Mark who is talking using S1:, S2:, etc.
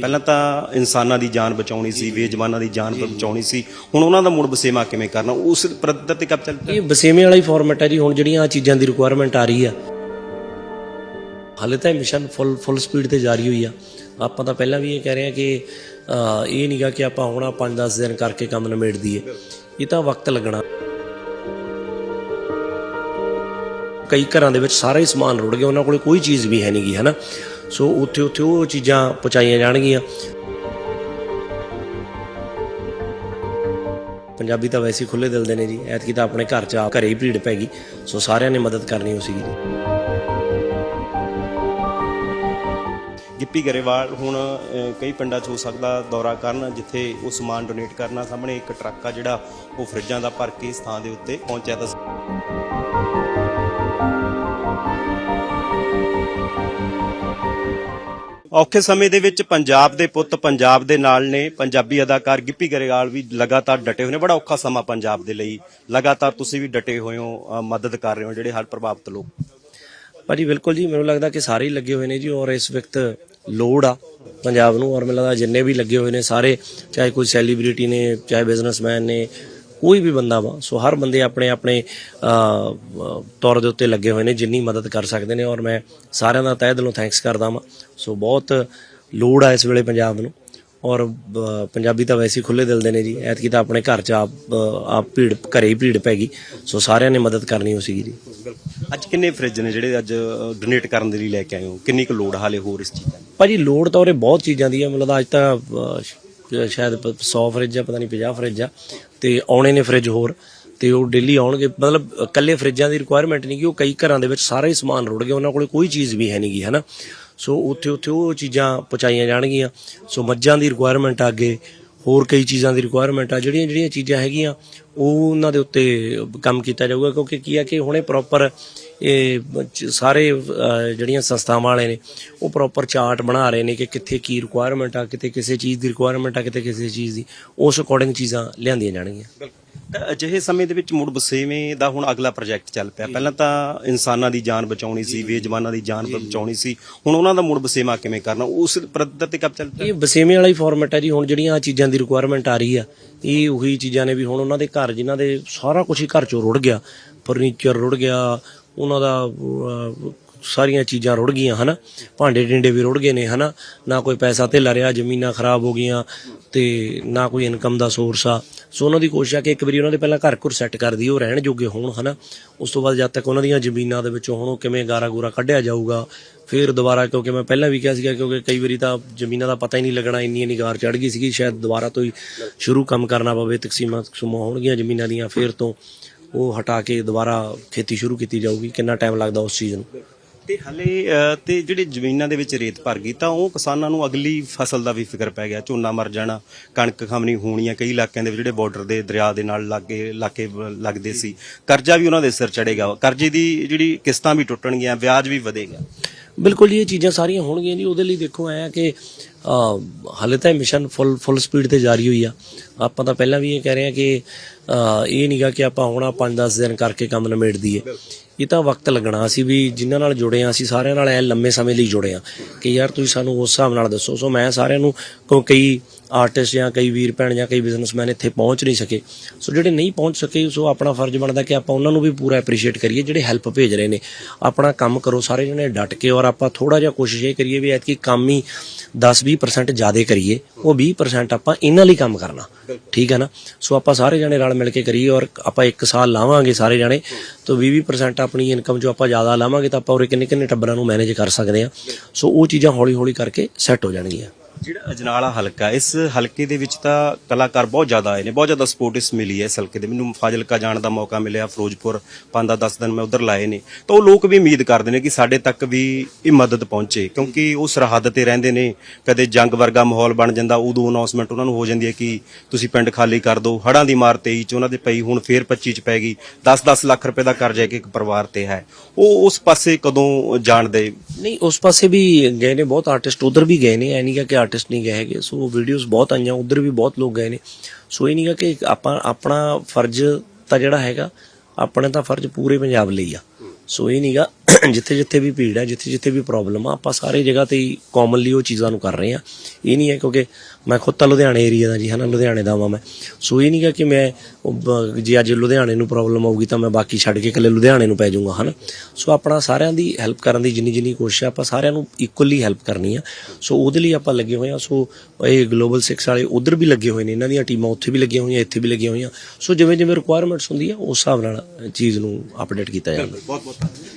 S1: ਪਹਿਲਾਂ ਤਾਂ ਇਨਸਾਨਾਂ ਦੀ ਜਾਨ ਬਚਾਉਣੀ ਸੀ ਬੇਜਮਾਨਾਂ ਦੀ ਜਾਨ ਬਚਾਉਣੀ ਸੀ। ਹੁਣ ਉਹਨਾਂ ਦਾ ਮੁੜ ਬਸੇਮਾ ਕਿਵੇਂ ਕਰਨਾ? ਉਸ ਪੱਧਰ ਤੇ ਕਬ ਚੱਲ
S2: ਇਹ ਬਸੇਵੇਂ ਵਾਲਾ ਹੀ ਫਾਰਮੈਟ ਹੈ ਜੀ ਹੁਣ ਜਿਹੜੀਆਂ ਆਹ ਚੀਜ਼ਾਂ ਦੀ ਰਿਕੁਆਇਰਮੈਂਟ ਆ ਰਹੀ ਆ। ਹਾਲੇ ਤਾਂ ਇਹ ਮਿਸ਼ਨ ਫੁੱਲ ਫੁੱਲ ਸਪੀਡ ਤੇ ਜਾਰੀ ਹੋਈ ਆ। ਆਪਾਂ ਤਾਂ ਪਹਿਲਾਂ ਵੀ ਇਹ ਕਹਿ ਰਹੇ ਹਾਂ ਕਿ ਅਹ, ਇਹ ਨਹੀਂਗਾ ਕਿ ਆਪਾਂ ਹੁਣ 5-10 ਦਿਨ ਕਰਕੇ ਕੰਮ ਨਿਬੇੜ ਦਈਏ। ਇਹ ਤਾਂ ਵਕਤ ਲੱਗਣਾ। ਕਈ ਘਰਾਂ ਦੇ ਵਿੱਚ ਸਾਰਾ ਹੀ ਸਮਾਨ ਰੁੜ ਗਿਆ ਉਹਨਾਂ ਕੋਲੇ ਕੋਈ ਚੀਜ਼ ਵੀ ਹੈ ਨਹੀਂਗੀ ਹਨਾ? ਸੋ ਉੱਥੇ ਉੱਥੇ ਉਹ ਚੀਜ਼ਾਂ ਪਹੁੰਚਾਈਆਂ ਜਾਣਗੀਆਂ। ਪੰਜਾਬੀ ਤਾਂ ਵੈਸੇ ਹੀ ਖੁੱਲੇ ਦਿਲ ਦੇ ਨੇ ਜੀ। ਐਤਕੀ ਤਾਂ ਆਪਣੇ ਘਰ ਚ ਆ ਘਰੇ ਹੀ ਭੀੜ ਪੈ ਗਈ। ਸੋ ਸਾਰਿਆਂ ਨੇ ਮਦਦ ਕਰਨੀ ਹੋ ਸੀਗੀ।
S1: ਗਿੱਪੀ ਗਰੇਵਾਲ, ਹੁਣ ਕਈ ਪਿੰਡਾਂ 'ਚ ਹੋ ਸਕਦਾ ਦੌਰਾ ਕਰਨ ਜਿੱਥੇ ਉਹ ਸਮਾਨ ਡੋਨੇਟ ਕਰਨਾ ਸਾਹਮਣੇ ਇੱਕ ਟਰੱਕ ਆ ਜਿਹੜਾ ਉਹ ਫਰਿੱਜਾਂ ਦਾ ਭਰ ਕੇ ਇਸ ਥਾਂ ਦੇ ਉੱਤੇ ਪਹੁੰਚਿਆ ਤਾਂ ਔਖੇ ਸਮੇਂ ਦੇ ਵਿੱਚ ਪੰਜਾਬ ਦੇ ਪੁੱਤ ਪੰਜਾਬ ਦੇ ਨਾਲ ਨੇ। ਪੰਜਾਬੀ ਅਦਾਕਾਰ ਗਿੱਪੀ ਗਰੇਵਾਲ ਵੀ ਲਗਾਤਾਰ ਡਟੇ ਹੋਏ ਨੇ। ਬੜਾ ਔਖਾ ਸਮਾਂ ਪੰਜਾਬ ਦੇ ਲਈ। ਲਗਾਤਾਰ ਤੁਸੀਂ ਵੀ ਡਟੇ ਹੋਏ ਹੋ ਮਦਦ ਕਰ ਰਹੇ ਹੋ ਜਿਹੜੇ ਹਰ ਪ੍ਰਭਾਵਿਤ ਲੋਕ।
S2: ਭਾਜੀ, ਬਿਲਕੁਲ ਜੀ, ਮੈਨੂੰ ਲੱਗਦਾ ਕਿ ਸਾਰੇ ਹੀ ਲੱਗੇ ਹੋਏ ਨੇ ਜੀ ਔਰ ਇਸ ਵਕਤ ਲੋੜ ਆ ਪੰਜਾਬ ਨੂੰ ਔਰ ਮੈਨੂੰ ਲੱਗਦਾ ਜਿੰਨੇ ਵੀ ਲੱਗੇ ਹੋਏ ਨੇ ਸਾਰੇ, ਚਾਹੇ ਕੋਈ ਸੈਲੀਬ੍ਰਿਟੀ ਨੇ, ਚਾਹੇ ਬਿਜ਼ਨਸਮੈਨ ਨੇ ਕੋਈ ਵੀ ਬੰਦਾ ਵਾ ਸੋ ਹਰ ਬੰਦੇ ਆਪਣੇ ਆਪਣੇ ਤੌਰ ਦੇ ਉੱਤੇ ਲੱਗੇ ਹੋਏ ਨੇ ਜਿੰਨੀ ਮਦਦ ਕਰ ਸਕਦੇ ਨੇ ਔਰ ਮੈਂ ਸਾਰਿਆਂ ਦਾ ਤਹਿ ਦਿਲੋਂ ਥੈਂਕਸ ਕਰਦਾ ਵਾਂ। ਸੋ ਬਹੁਤ ਲੋੜ ਆ ਇਸ ਵੇਲੇ ਪੰਜਾਬ ਨੂੰ ਔਰ ਪੰਜਾਬੀ ਤਾਂ ਵੈਸੇ ਹੀ ਖੁੱਲੇ ਦਿਲ ਦੇ ਨੇ ਜੀ। ਐਤਕੀ ਤਾਂ ਆਪਣੇ ਘਰ ਚ ਆਪ ਆਪ ਭੀੜ ਘਰੇ ਹੀ ਭੀੜ ਪੈ ਗਈ। ਸੋ ਸਾਰਿਆਂ ਨੇ ਮਦਦ ਕਰਨੀ ਹੋ ਸੀਗੀ ਜੀ।
S1: ਅੱਜ ਕਿੰਨੇ ਫ੍ਰਿਜ ਨੇ ਜਿਹੜੇ ਅੱਜ ਡੋਨੇਟ ਕਰਨ ਦੇ ਲਈ ਲੈ ਕੇ ਆਏ ਹੋ? ਕਿੰਨੀ ਕੁ ਲੋੜ ਹਾਲੇ ਹੋਰ ਇਸ ਚੀਜ਼ ਦੀ?
S2: ਭਾਜੀ ਲੋਡ ਤਾਂ ਉਰੇ ਬਹੁਤ ਚੀਜ਼ਾਂ ਦੀ ਹੈ ਮਤਲਬ ਅੱਜ ਤਾਂ ਸ਼ਾਇਦ ਪ- 100 ਫਰਿੱਜ ਆ ਪਤਾ ਨਹੀਂ 50 ਫਰਿੱਜ ਆ। ਤੇ ਆਉਣੇ ਨੇ ਫਰਿੱਜ ਹੋਰ, ਤੇ ਉਹ ਡੇਲੀ ਆਉਣਗੇ। ਮਤਲਬ ਇਕੱਲੇ ਫਰਿੱਜਾਂ ਦੀ ਰਿਕੁਆਇਰਮੈਂਟ ਨਹੀਂ ਕਿ ਉਹ ਕਈ ਘਰਾਂ ਦੇ ਵਿੱਚ ਸਾਰਾ ਹੀ ਸਮਾਨ ਰੁੜ ਗਿਆ ਉਹਨਾਂ ਕੋਲੇ ਕੋਈ ਚੀਜ਼ ਵੀ ਹੈ ਨਹੀਂਗੀ, ਹਨਾ? ਸੋ ਉੱਥੇ ਉੱਥੇ ਉਹ ਚੀਜ਼ਾਂ ਪਹੁੰਚਾਈਆਂ ਜਾਣਗੀਆਂ। ਸੋ ਮੱਝਾਂ ਦੀ ਰਿਕੁਆਇਰਮੈਂਟ ਆ ਅੱਗੇ। ਹੋਰ ਕਈ ਚੀਜ਼ਾਂ ਦੀ ਰਿਕੁਆਇਰਮੈਂਟ ਆ, ਜਿਹੜੀਆਂ ਜਿਹੜੀਆਂ ਚੀਜ਼ਾਂ ਹੈਗੀਆਂ, ਉਹ ਉਹਨਾਂ ਦੇ ਉੱਤੇ ਕੰਮ ਕੀਤਾ ਜਾਊਗਾ, ਕਿਉਂਕਿ ਕੀ ਆ ਕਿ ਹੁਣੇ ਪ੍ਰੋਪਰ ਇਹ ਸਾਰੇ ਜਿਹੜੀਆਂ ਸੰਸਥਾਵਾਂ ਵਾਲੇ ਨੇ, ਉਹ ਪ੍ਰੋਪਰ ਚਾਰਟ ਬਣਾ ਰਹੇ ਨੇ ਕਿ ਕਿੱਥੇ ਕੀ ਰਿਕੁਆਇਰਮੈਂਟ ਆ, ਕਿਤੇ ਕਿਸੇ ਚੀਜ਼ ਦੀ ਰਿਕੁਆਇਰਮੈਂਟ ਆ, ਕਿਤੇ ਕਿਸੇ ਚੀਜ਼ ਦੀ, ਉਸ ਅਕੋਰਡਿੰਗ ਚੀਜ਼ਾਂ ਲਿਆਂਦੀਆਂ ਜਾਣਗੀਆਂ।
S1: ਤਾਂ ਅਜਿਹੇ ਸਮੇਂ ਦੇ ਵਿੱਚ ਮੁੜ ਬਸੇਵੇਂ ਦਾ ਹੁਣ ਅਗਲਾ ਪ੍ਰੋਜੈਕਟ ਚੱਲ ਪਿਆ। ਪਹਿਲਾਂ ਤਾਂ ਇਨਸਾਨਾਂ ਦੀ ਜਾਨ ਬਚਾਉਣੀ ਸੀ ਬੇਜਮਾਨਾਂ ਦੀ ਜਾਨ ਬਚਾਉਣੀ ਸੀ। ਹੁਣ ਉਹਨਾਂ ਦਾ ਮੁੜ ਬਸੇਮਾ ਕਿਵੇਂ ਕਰਨਾ? ਉਸ ਪੱਧਰ ਤੇ ਕਬ ਚੱਲ ਪਿਆ?
S2: ਇਹ ਬਸੇਵੇਂ ਵਾਲਾ ਹੀ ਫਾਰਮੈਟ ਹੈ ਜੀ। ਹੁਣ ਜਿਹੜੀਆਂ ਆਹ ਚੀਜ਼ਾਂ ਦੀ ਰਿਕੁਆਇਰਮੈਂਟ ਆ ਰਹੀ ਆ ਇਹ ਉਹੀ ਚੀਜ਼ਾਂ ਨੇ ਵੀ ਹੁਣ ਉਹਨਾਂ ਦੇ ਘਰ ਜਿਨ੍ਹਾਂ ਦੇ ਸਾਰਾ ਕੁਝ ਹੀ ਘਰ ਚੋਂ ਰੁੜ ਗਿਆ। ਫਰਨੀਚਰ ਰੁੜ ਗਿਆ ਉਹਨਾਂ ਦਾ ਸਾਰੀਆਂ ਚੀਜ਼ਾਂ ਰੁੜ ਗਈਆਂ, ਹਨਾ? ਭਾਂਡੇ ਟਿੰਡੇ ਵੀ ਰੁੜ ਗਏ ਨੇ, ਹਨਾ? ਨਾ ਕੋਈ ਪੈਸਾ ਧੇਲਾ ਰਿਹਾ, ਜ਼ਮੀਨਾਂ ਖਰਾਬ ਹੋ ਗਈਆਂ ਤੇ ਨਾ ਕੋਈ ਇਨਕਮ ਦਾ ਸੋਰਸ ਆ। ਸੋ ਉਹਨਾਂ ਦੀ ਕੋਸ਼ਿਸ਼ ਆ ਕਿ ਇੱਕ ਵਾਰੀ ਉਹਨਾਂ ਦੇ ਪਹਿਲਾਂ ਘਰ ਘੁਰ ਸੈੱਟ ਕਰ ਦਈਏ, ਉਹ ਰਹਿਣ ਜੋਗੇ ਹੋਣ, ਹਨਾ? ਉਸ ਤੋਂ ਬਾਅਦ ਜਦ ਤੱਕ ਉਹਨਾਂ ਦੀਆਂ ਜ਼ਮੀਨਾਂ ਦੇ ਵਿੱਚੋਂ ਹੁਣ ਉਹ ਕਿਵੇਂ ਗਾਰਾ ਗੂਰਾ ਕੱਢਿਆ ਜਾਊਗਾ, ਫਿਰ ਦੁਬਾਰਾ ਕਿਉਂਕਿ ਮੈਂ ਪਹਿਲਾਂ ਵੀ ਕਿਹਾ ਸੀਗਾ ਕਿਉਂਕਿ ਕਈ ਵਾਰੀ ਤਾਂ ਜ਼ਮੀਨਾਂ ਦਾ ਪਤਾ ਹੀ ਨਹੀਂ ਲੱਗਣਾ, ਇੰਨੀ ਇੰਨੀ ਗਾਰ ਚੜ ਗਈ ਸੀਗੀ, ਸ਼ਾਇਦ ਦੁਬਾਰਾ ਤੋਂ ਹੀ ਸ਼ੁਰੂ ਕੰਮ ਕਰਨਾ ਪਵੇ, ਤਕਸੀਮਾਂ ਤਕਸੂਮਾਂ ਹੋਣਗੀਆਂ ਜ਼ਮੀਨਾਂ ਦੀਆਂ, ਫਿਰ ਤੋਂ ਉਹ ਹਟਾ ਕੇ ਦੁਬਾਰਾ ਖੇਤੀ ਸ਼ੁਰੂ ਕੀਤੀ ਜਾਊਗੀ, ਕਿੰਨਾ ਟਾਈਮ ਲੱਗਦਾ ਉਸ ਚੀਜ਼ ਨੂੰ?
S1: ਤੇ ਹਲੇ ਅਹ, ਤੇ ਜਿਹੜੇ ਜ਼ਮੀਨਾਂ ਦੇ ਵਿੱਚ ਰੇਤ ਭਰ ਗਈ ਤਾਂ ਉਹ ਕਿਸਾਨਾਂ ਨੂੰ ਅਗਲੀ ਫਸਲ ਦਾ ਵੀ ਫਿਕਰ ਪੈ ਗਿਆ। ਝੋਨਾ ਮਰ ਜਾਣਾ ਕਣਕ ਖਮਣੀ ਹੋਣੀਆਂ ਕਈ ਇਲਾਕਿਆਂ ਦੇ ਵਿੱਚ ਜਿਹੜੇ ਬਾਰਡਰ ਦੇ ਦਰਿਆ ਦੇ ਨਾਲ ਲਾਗੇ ਇਲਾਕੇ ਬ- ਲੱਗਦੇ ਸੀ। ਕਰਜ਼ਾ ਵੀ ਉਹਨਾਂ ਦੇ ਸਿਰ ਚੜੇਗਾ ਕਰਜ਼ੇ ਦੀ ਜਿਹੜੀ ਕਿਸ਼ਤਾਂ ਵੀ ਟੁੱਟਣਗੀਆਂ ਵਿਆਜ ਵੀ ਵਧੇਗਾ।
S2: ਬਿਲਕੁਲ ਜੀ ਇਹ ਚੀਜ਼ਾਂ ਸਾਰੀਆਂ ਹੋਣਗੀਆਂ ਜੀ। ਉਹਦੇ ਲਈ ਦੇਖੋ ਐ ਕਿ ਹਾਲੇ ਤਾਂ ਇਹ ਮਿਸ਼ਨ ਫੁੱਲ ਫੁੱਲ ਸਪੀਡ ਤੇ ਜਾਰੀ ਹੋਈ ਆ। ਆਪਾਂ ਤਾਂ ਪਹਿਲਾਂ ਵੀ ਇਹ ਕਹਿ ਰਹੇ ਹਾਂ ਕਿ ਇਹ ਨਹੀਂਗਾ ਕਿ ਆਪਾਂ ਹੁਣ 5-10 ਦਿਨ ਕਰਕੇ ਕੰਮ ਨਿਬੇੜ ਦਈਏ। ਇਹ ਤਾਂ ਵਕਤ ਲੱਗਣਾ। ਅਸੀਂ ਵੀ ਜਿਨ੍ਹਾਂ ਨਾਲ ਜੁੜੇ ਆ ਅਸੀਂ ਸਾਰਿਆਂ ਨਾਲ ਐ ਲੰਮੇ ਸਮੇਂ ਲਈ ਜੁੜੇ ਆ ਕਿ ਯਾਰ ਤੁਸੀਂ ਸਾਨੂੰ ਉਸ ਹਿਸਾਬ ਨਾਲ ਦੱਸੋ। ਸੋ ਮੈਂ ਸਾਰਿਆਂ ਨੂੰ ਕਈ ਆਰਟਿਸਟ ਜਾਂ ਕਈ ਵੀਰ ਭੈਣ ਜਾਂ ਕਈ ਬਿਜ਼ਨਸਮੈਨ ਇੱਥੇ ਪਹੁੰਚ ਨਹੀਂ ਸਕੇ। ਸੋ ਜਿਹੜੇ ਨਹੀਂ ਪਹੁੰਚ ਸਕੇ ਸੋ ਆਪਣਾ ਫਰਜ਼ ਬਣਦਾ ਕਿ ਆਪਾਂ ਉਹਨਾਂ ਨੂੰ ਵੀ ਪੂਰਾ ਐਪਰੀਸ਼ੀਏਟ ਕਰੀਏ ਜਿਹੜੇ ਹੈਲਪ ਭੇਜ ਰਹੇ ਨੇ। ਆਪਣਾ ਕੰਮ ਕਰੋ ਸਾਰੇ ਜਣੇ ਡਟ ਕੇ ਔਰ ਆਪਾਂ ਥੋੜਾ ਜਿਹਾ ਕੋਸ਼ਿਸ਼ ਇਹ ਕਰੀਏ ਵੀ ਐਤਕੀ ਕੰਮ ਹੀ 10-20% ਜ਼ਿਆਦਾ ਕਰੀਏ ਉਹ 20% ਆਪਾਂ ਇਹਨਾਂ ਲਈ ਕੰਮ ਕਰਨਾ। ਠੀਕ ਹੈ ਨਾ? ਸੋ ਆਪਾਂ ਸਾਰੇ ਜਣੇ ਰਲ ਮਿਲ ਕੇ ਕਰੀਏ ਔਰ ਆਪਾਂ ਇੱਕ ਸਾਲ ਲਾਵਾਂਗੇ ਸਾਰੇ ਜਣੇ। ਤਾਂ 20-20% ਆਪਣੀ ਇਨਕਮ ਜੋ ਆਪਾਂ ਜ਼ਿਆਦਾ ਲਾਵਾਂਗੇ ਤਾਂ ਆਪਾਂ ਉਰੇ ਕਿੰਨੇ ਕਿੰਨੇ ਟੱਬਰਾਂ ਨੂੰ ਮੈਨੇਜ ਕਰ ਸਕਦੇ ਆ ਸੋ ਉਹ ਚੀਜ਼ਾਂ ਹੌਲੀ-ਹੌਲੀ ਕਰਕੇ ਸੈੱਟ ਹੋ ਜਾਣਗੀਆਂ।
S1: ਜਿਹੜਾ ਅਜਨਾਲਾ ਹਲਕਾ, ਇਸ ਹਲਕੇ ਦੇ ਵਿੱਚ ਤਾਂ ਕਲਾਕਾਰ ਬਹੁਤ ਜ਼ਿਆਦਾ ਆਏ ਨੇ, ਬਹੁਤ ਜ਼ਿਆਦਾ ਸਪੋਰਟ ਇਸ ਮਿਲੀ ਹੈ ਇਸ ਹਲਕੇ ਦੇ। ਮੈਨੂੰ ਫਾਜ਼ਿਲਕਾ ਜਾਣ ਦਾ ਮੌਕਾ ਮਿਲਿਆ, ਫਿਰੋਜ਼ਪੁਰ ਪੰਜ ਦਾ 10 ਦਿਨ ਮੈਂ ਉਧਰ ਲਾਏ ਨੇ। ਤਾਂ ਉਹ ਲੋਕ ਵੀ ਉਮੀਦ ਕਰਦੇ ਨੇ ਕਿ ਸਾਡੇ ਤੱਕ ਵੀ ਇਹ ਮਦਦ ਪਹੁੰਚੇ, ਕਿਉਂਕਿ ਉਹ ਸਰਹੱਦ ਤੇ ਰਹਿੰਦੇ ਨੇ। ਕਦੇ ਜੰਗ ਵਰਗਾ ਮਾਹੌਲ ਬਣ ਜਾਂਦਾ, ਉਦੋਂ ਅਨਾਉਂਸਮੈਂਟ ਉਹਨਾਂ ਨੂੰ ਹੋ ਜਾਂਦੀ ਹੈ ਕਿ ਤੁਸੀਂ ਪਿੰਡ ਖਾਲੀ ਕਰ ਦਿਓ ਹੜਾਂ ਦੀ ਮਾਰ 23 ਚ ਉਹਨਾਂ ਦੇ ਪਈ, ਹੁਣ ਫੇਰ 25 ਚ ਪੈ ਗਈ। 10-10 ਲੱਖ ਰੁਪਏ ਦਾ ਕਰਜ਼ਾ ਇੱਕ ਇੱਕ ਪਰਿਵਾਰ ਤੇ ਹੈ। ਉਹ ਉਸ ਪਾਸੇ ਕਦੋਂ ਜਾਣਦੇ?
S2: ਨਹੀਂ, ਉਸ ਪਾਸੇ ਵੀ ਗਏ ਨੇ, ਬਹੁਤ ਆਰਟਿਸਟ ਉਧਰ ਵੀ ਗਏ ਨੇ, ਐ ਨਹੀਂ ਗਾ ਕਿ ਆਰਟਿਸਟ ਨਹੀਂ ਗਏ ਹੈਗੇ ਸੋ ਵੀਡੀਓਜ਼ ਬਹੁਤ ਆਈਆਂ, ਉਧਰ ਵੀ ਬਹੁਤ ਲੋਕ ਗਏ ਨੇ। ਸੋ ਇਹ ਨਹੀਂ ਗਾ ਕਿ ਆਪਾਂ, ਆਪਣਾ ਫਰਜ਼ ਤਾਂ ਜਿਹੜਾ ਹੈਗਾ, ਆਪਣੇ ਤਾਂ ਫਰਜ਼ ਪੂਰੇ ਪੰਜਾਬ ਲਈ ਆ। ਸੋ ਇਹ ਨਹੀਂਗਾ ਜਿੱਥੇ ਜਿੱਥੇ ਵੀ ਭੀੜ ਹੈ, ਜਿੱਥੇ ਜਿੱਥੇ ਵੀ ਪ੍ਰੋਬਲਮ ਆ, ਆਪਾਂ ਸਾਰੇ ਜਗ੍ਹਾ ਤੇ ਹੀ ਕਾਮਨਲੀ ਉਹ ਚੀਜ਼ਾਂ ਨੂੰ ਕਰ ਰਹੇ ਆ। ਇਹ ਨਹੀਂ ਹੈ ਕਿਉਂਕਿ ਮੈਂ ਖੁਦ ਤਾਂ ਲੁਧਿਆਣੇ ਏਰੀਆ ਦਾ ਜੀ, ਹਨਾ, ਲੁਧਿਆਣੇ ਦਾ ਵਾਂ ਮੈਂ। ਸੋ ਇਹ ਨਹੀਂਗਾ ਕਿ ਮੈਂ, ਉਹ ਬ- ਜੇ ਅੱਜ ਲੁਧਿਆਣੇ ਨੂੰ ਪ੍ਰੋਬਲਮ ਆਊਗੀ ਤਾਂ ਮੈਂ ਬਾਕੀ ਛੱਡ ਕੇ ਇਕੱਲੇ ਲੁਧਿਆਣੇ ਨੂੰ ਪੈ ਜਾਊਂਗਾ, ਹਨਾ। ਸੋ ਆਪਣਾ ਸਾਰਿਆਂ ਦੀ ਹੈਲਪ ਕਰਨ ਦੀ ਜਿੰਨੀ ਜਿੰਨੀ ਕੋਸ਼ਿਸ਼ ਆ, ਆਪਾਂ ਸਾਰਿਆਂ ਨੂੰ ਇਕੁਅਲੀ ਹੈਲਪ ਕਰਨੀ ਆ। ਸੋ ਉਹਦੇ ਲਈ ਆਪਾਂ ਲੱਗੇ ਹੋਏ ਆ। ਸੋ ਇਹ ਗਲੋਬਲ 6 ਵਾਲੇ ਉਧਰ ਵੀ ਲੱਗੇ ਹੋਏ ਨੇ, ਇਹਨਾਂ ਦੀਆਂ ਟੀਮਾਂ ਉੱਥੇ ਵੀ ਲੱਗੀਆਂ ਹੋਈਆਂ, ਇੱਥੇ ਵੀ ਲੱਗੀਆਂ ਹੋਈਆਂ। ਸੋ ਜਿਵੇਂ ਜਿਵੇਂ ਰਿਕੁਆਇਰਮੈਂਟਸ ਹੁੰਦੀ ਆ ਉਸ ਹਿਸਾਬ ਨਾਲ ਚੀਜ਼ ਨੂੰ ਅਪਡੇਟ ਕੀਤਾ ਜਾਂਦਾ।
S1: ਬਹੁਤ ਬਹੁਤ